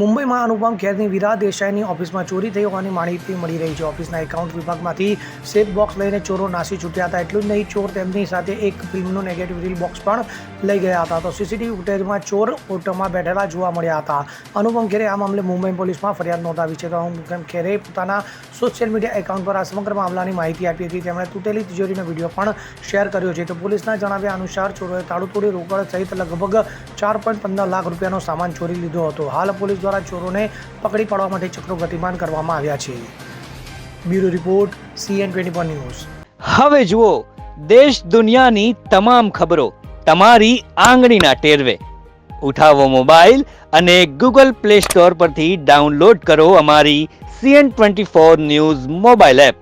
મુંબઈમાં અનુપમ ખેરની વિરા દેસાઈની ઓફિસમાં ચોરી થઈ હોવાની માહિતી મળી રહી છે. ઓફિસના એકાઉન્ટ વિભાગમાંથી સેફ બોક્સ લઈને ચોરો નાસી છૂટ્યા હતા. એટલું જ નહીં, ચોર તેમની સાથે એક ફિલ્મનું નેગેટિવ રીલ બોક્સ પણ લઈ ગયા હતા. તો સીસીટીવી ફૂટેજમાં ચોર ઓટોમાં બેઠેલા જોવા મળ્યા હતા. અનુપમ ખેરે આ મામલે મુંબઈ પોલીસમાં ફરિયાદ નોંધાવી છે. તો અનુપમ ખેરે પોતાના સોશિયલ મીડિયા એકાઉન્ટ પર આ સમગ્ર મામલાની માહિતી આપી હતી. તેમણે તૂટેલી તિજોરીનો વીડિયો પણ શેર કર્યો છે. તો પોલીસના જણાવ્યા અનુસાર, ચોરોએ તાળું તોડી રોકડ સહિત લગભગ ચાર પોઈન્ટ પંદર લાખ રૂપિયાનો સામાન ચોરી લીધો હતો. હાલ પોલીસ દ્વારા ચોરોને પકડી પાડવા માટે ચક્રો ગતિમાન કરવામાં આવ્યા છે. Bureau report, CN twenty four news. હવે જુઓ, દેશ દુનિયાની તમામ ખબરો તમારી આંગળીના ટેરવે. ઉઠાવો મોબાઈલ અને ગૂગલ પ્લે સ્ટોર પરથી ડાઉનલોડ કરો અમારી CN twenty four news mobile app.